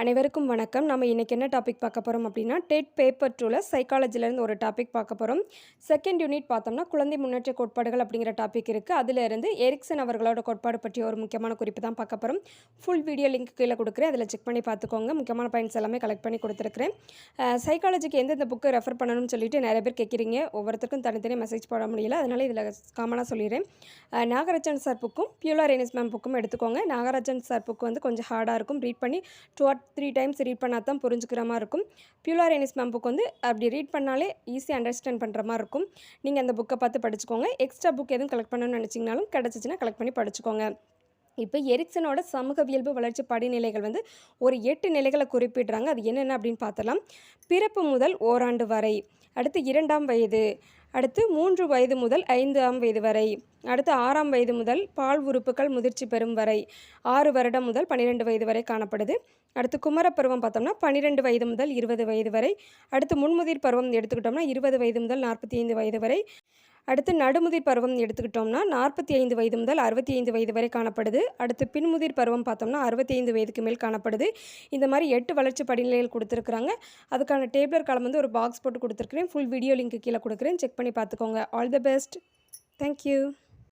அனைவருக்கும் வணக்கம். நம்ம இன்றைக்கி என்ன டாபிக் பார்க்க போகிறோம் அப்படின்னா டெட் பேப்பர் டூவில் சைக்காலஜிலேருந்து ஒரு டாபிக் பார்க்க போகிறோம் செகண்ட் யூனிட் பார்த்தோம்னா குழந்தை முன்னேற்ற கோட்பாடுகள் அப்படிங்கிற டாபிக் இருக்குது அதிலிருந்து எரிக்சன் அவர்களோட கோட்பாடு பற்றிய ஒரு முக்கியமான குறிப்பு தான் பார்க்க போகிறோம் ஃபுல் வீடியோ லிங்க் கீழே கொடுக்குறேன். அதில் செக் பண்ணி பார்த்துக்கோங்க. முக்கியமான பாயிண்ட்ஸ் எல்லாமே கலெக்ட் பண்ணி கொடுத்துருக்குறேன். சைக்காலஜிக்கு எந்தெந்த புக்கு ரெஃபர் பண்ணணும்னு சொல்லிட்டு நிறைய பேர் கேட்குறீங்க. ஒவ்வொருத்தருக்கும் தனித்தனி மெசேஜ் போட முடியல. அதனால் இதில் காமனாக சொல்லிடுறேன். நாகராஜன் சார் புக்கும் பியூலா ரெனிஸ் மேம் புக்கும் எடுத்துக்கோங்க. நாகராஜன் சார் புக்கு வந்து கொஞ்சம் ஹார்டாக இருக்கும். ரீட் பண்ணி two or three times read பண்ணால் தான் புரிஞ்சுக்கிற மாதிரி இருக்கும். பியூலார் ரெனிஸ் மேம் புக் வந்து அப்படி ரீட் பண்ணாலே ஈஸியாக அண்டர்ஸ்டாண்ட் பண்ணுற மாதிரி இருக்கும். நீங்கள் அந்த புக்கை பார்த்து படிச்சுக்கோங்க. எக்ஸ்ட்ரா புக் எதுவும் கலெக்ட் பண்ணணும்னு நினச்சிங்கனாலும் கிடச்சிச்சின்னா கலெக்ட் பண்ணி படிச்சுக்கோங்க. இப்போ எரிக்சனோட சமூகவியல்பு வளர்ச்சி படிநிலைகள் வந்து ஒரு எட்டு நிலைகளை குறிப்பிடுறாங்க. அது என்னென்ன அப்படின்னு பார்த்தலாம் பிறப்பு முதல் ஓராண்டு வரை. அடுத்து இரண்டாம் வயது அடுத்து மூன்று வயது முதல் ஐந்தாம் வயது வரை அடுத்து ஆறாம் வயது முதல் பால் உறுப்புகள் முதிர்ச்சி பெறும் வரை ஆறு வருடம் முதல் பன்னிரெண்டு வயது வரை காணப்படுது. அடுத்து குமரப்பருவம் பார்த்தோம்னா பன்னிரெண்டு வயது முதல் இருபது வயது வரை அடுத்து முன்முதிர் பருவம் எடுத்துக்கிட்டோம்னா இருபது வயது முதல் நாற்பத்தி ஐந்து வயது வரை அடுத்து நடுமுதிர் பருவம் எடுத்துக்கிட்டோம்னா நாற்பத்தி ஐந்து வயது முதல் அறுபத்தி ஐந்து வயது வரை காணப்படுது. அடுத்து பின்முதிர் பருவம் பார்த்தோம்னா அறுபத்தி ஐந்து வயதுக்கு மேல் காணப்படுது. இந்த மாதிரி எட்டு வளர்ச்சி படிநிலைகள் கொடுத்துருக்குறாங்க. அதுக்கான டேபிளர் காலம் வந்து ஒரு பாக்ஸ் போட்டு கொடுத்துருக்குறேன். ஃபுல் வீடியோ லிங்க் கீழே கொடுக்குறேன். செக் பண்ணி பார்த்துக்கோங்க. All the best thank you